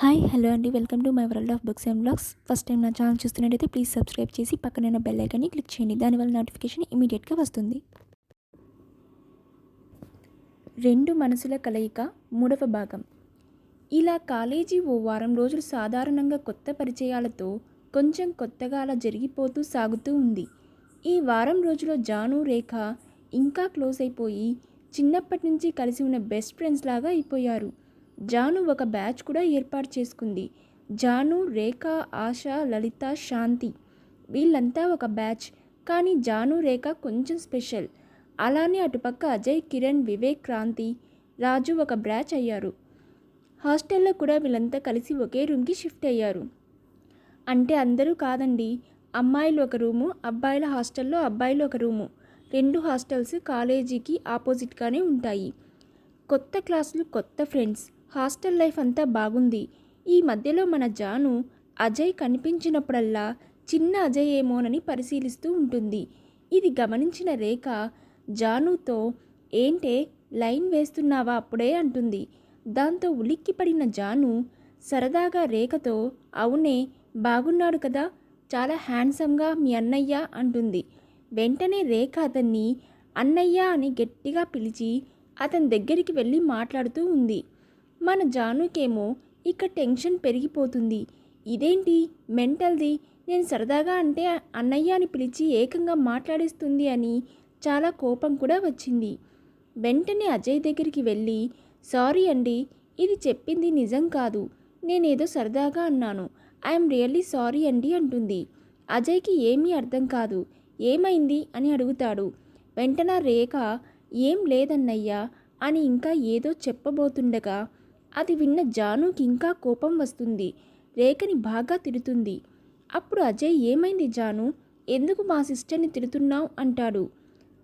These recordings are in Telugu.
హాయ్ హలో అండి. Welcome to my world of books and blogs. First time నా ఛానల్ చూస్తున్నట్టయితే ప్లీజ్ సబ్స్క్రైబ్ చేసి పక్కన బెల్ ఐకాన్ని క్లిక్ చేయండి. దానివల్ల నోటిఫికేషన్ ఇమీడియట్గా వస్తుంది. రెండు మనసుల కలయిక మూడవ భాగం. ఇలా కాలేజీ ఓ వారం రోజులు సాధారణంగా కొత్త పరిచయాలతో కొంచెం కొత్తగా అలా జరిగిపోతూ సాగుతూ ఉంది. ఈ వారం రోజుల్లో జాను రేఖ ఇంకా క్లోజ్ అయిపోయి చిన్నప్పటి నుంచి కలిసి ఉన్న బెస్ట్ ఫ్రెండ్స్ లాగా అయిపోయారు. జాను ఒక బ్యాచ్ కూడా ఏర్పాటు చేసుకుంది. జాను రేఖ ఆశ లలిత శాంతి వీళ్ళంతా ఒక బ్యాచ్. కానీ జాను రేఖ కొంచెం స్పెషల్. అలానే అటుపక్క అజయ్ కిరణ్ వివేక్ క్రాంతి రాజు ఒక బ్రాచ్ అయ్యారు. హాస్టల్లో కూడా వీళ్ళంతా కలిసి ఒకే రూమ్కి షిఫ్ట్ అయ్యారు. అంటే అందరూ కాదండి అమ్మాయిలు ఒక రూము అబ్బాయిల హాస్టల్లో అబ్బాయిలు ఒక రూము. రెండు హాస్టల్స్ కాలేజీకి ఆపోజిట్గానే ఉంటాయి. కొత్త క్లాసులు కొత్త ఫ్రెండ్స్. హాస్టల్ లైఫ్ అంతా బాగుంది. ఈ మధ్యలో మన జాను అజయ్ కనిపించినప్పుడల్లా చిన్న అజయ్ ఏమోనని పరిశీలిస్తూ ఉంటుంది. ఇది గమనించిన రేఖ జానుతో ఏంటే లైన్ వేస్తున్నావా అప్పుడే? అంటుంది. దాంతో ఉలిక్కిపడిన జాను సరదాగా రేఖతో అవునే బాగున్నాడు కదా చాలా హ్యాండ్సమ్గా మీ అన్నయ్య అంటుంది. వెంటనే రేఖ అతన్ని అన్నయ్య అని గట్టిగా పిలిచి అతని దగ్గరికి వెళ్ళి మాట్లాడుతూ ఉంది. మన జానుకేమో ఇక టెన్షన్ పెరిగిపోతుంది. ఇదేంటి? మెంటల్ది? నేను సరదాగా అంటే అన్నయ్య అని పిలిచి ఏకంగా మాట్లాడిస్తుంది అని చాలా కోపం కూడా వచ్చింది. వెంటనే అజయ్ దగ్గరికి వెళ్ళి సారీ అండి ఇది చెప్పింది నిజం కాదు. నేనేదో సరదాగా అన్నాను. ఐఎమ్ రియల్లీ సారీ అండి అంటుంది. అజయ్కి ఏమీ అర్థం కాదు. ఏమైంది? అని అడుగుతాడు. వెంటనే రేఖ ఏం లేదన్నయ్యా అని ఇంకా ఏదో చెప్పబోతుండగా అది విన్న జానుకి ఇంకా కోపం వస్తుంది. రేఖని బాగా తిడుతుంది. అప్పుడు అజయ్ ఏమైంది జాను? ఎందుకు మా సిస్టర్ని తిడుతున్నావు? అంటాడు.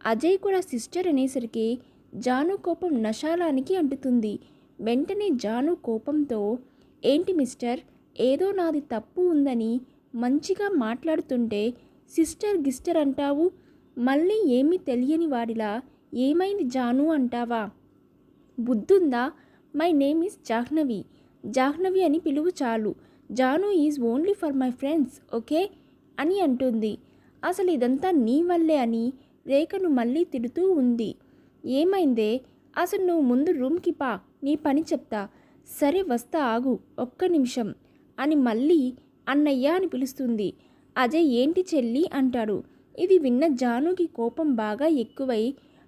అజయ్ కూడా సిస్టర్ అనేసరికి జాను కోపం నశాలానికి అంటుతుంది. వెంటనే జాను కోపంతో ఏంటి మిస్టర్? ఏదో నాది తప్పు ఉందని మంచిగా మాట్లాడుతుంటే సిస్టర్ గిస్టర్ అంటావు? మళ్ళీ ఏమీ తెలియని వాడిలా ఏమైంది జాను అంటావా? బుద్ధుందా? My name is Jahnavi Jahnavi అని పిలువు చాలు. Janu is only for my friends okay అని అంటుంది. అసలు ఇదంతా నీ వల్లే అని రేఖను మళ్ళీ తిడుతూ ఉంది. ఏమైందే? అసలు నువ్వు ముందు రూమ్కి పా నీ పని చెప్తా. సరే వస్తా ఆగు ఒక్క నిమిషం అని మళ్ళీ అన్నయ్య అని పిలుస్తుంది. అజయ్ ఏంటి చెల్లి అంటాడు. ఇది విన్న జానుకి కోపం బాగా ఎక్కువై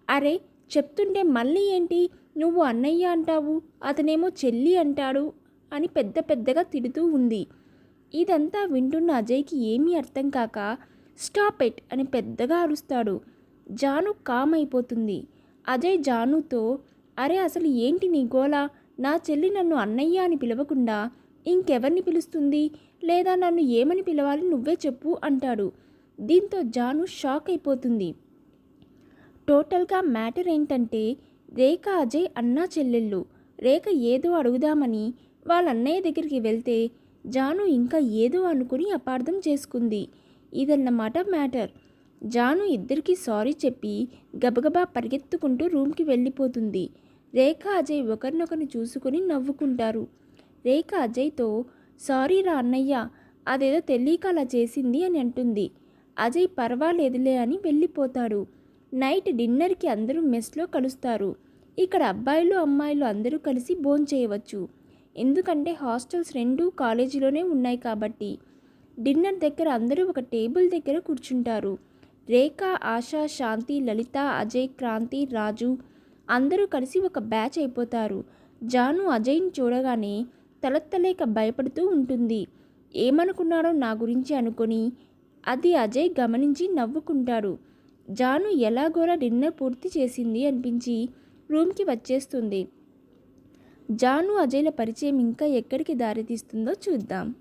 అరే చెప్తుంటే మళ్ళీ ఏంటి? నువ్వు అన్నయ్య అంటావు అతనేమో చెల్లి అంటాడు అని పెద్ద పెద్దగా తిడుతూ ఉంది. ఇదంతా వింటున్న అజయ్కి ఏమీ అర్థం కాక స్టాప్ ఎట్ అని పెద్దగా అరుస్తాడు. జాను కామ్ అయిపోతుంది. అజయ్ జానుతో అరే అసలు ఏంటి నీ గోలా? నా చెల్లి నన్ను అన్నయ్య అని పిలవకుండా ఇంకెవరిని పిలుస్తుంది? లేదా నన్ను ఏమని పిలవాలి నువ్వే చెప్పు అంటాడు. దీంతో జాను షాక్ అయిపోతుంది. టోటల్గా మ్యాటర్ ఏంటంటే రేఖ అజయ్ అన్నా చెల్లెళ్ళు. రేఖ ఏదో అడుగుదామని వాళ్ళ అన్నయ్య దగ్గరికి వెళ్తే జాను ఇంకా ఏదో అనుకుని అపార్థం చేసుకుంది. ఇదన్నమాట మ్యాటర్. జాను ఇద్దరికి సారీ చెప్పి గబగబా పరిగెత్తుకుంటూ రూమ్కి వెళ్ళిపోతుంది. రేఖ అజయ్ ఒకరినొకరిని చూసుకుని నవ్వుకుంటారు. రేఖ అజయ్తో సారీ రా అన్నయ్య అదేదో తెలియక అలా చేసింది అని అంటుంది. అజయ్ పర్వాలేదులే అని వెళ్ళిపోతాడు. నైట్ డిన్నర్కి అందరూ మెస్లో కలుస్తారు. ఇక్కడ అబ్బాయిలు అమ్మాయిలు అందరూ కలిసి చేయవచ్చు. ఎందుకంటే హాస్టల్స్ రెండు కాలేజీలోనే ఉన్నాయి కాబట్టి. డిన్నర్ దగ్గర అందరూ ఒక టేబుల్ దగ్గర కూర్చుంటారు. రేఖ ఆశ శాంతి లలిత అజయ్ క్రాంతి రాజు అందరూ కలిసి ఒక బ్యాచ్ అయిపోతారు. జాను అజయ్ని చూడగానే తలెత్తలేక భయపడుతూ ఉంటుంది. ఏమనుకున్నాడో నా గురించి అనుకొని అది అజయ్ గమనించి నవ్వుకుంటాడు. జాను ఎలాగోలా డిన్నర్ పూర్తి చేసింది అనిపించి రూమ్కి వచ్చేస్తుంది. జాను అజయ్ల పరిచయం ఇంకా ఎక్కడికి దారితీస్తుందో చూద్దాం.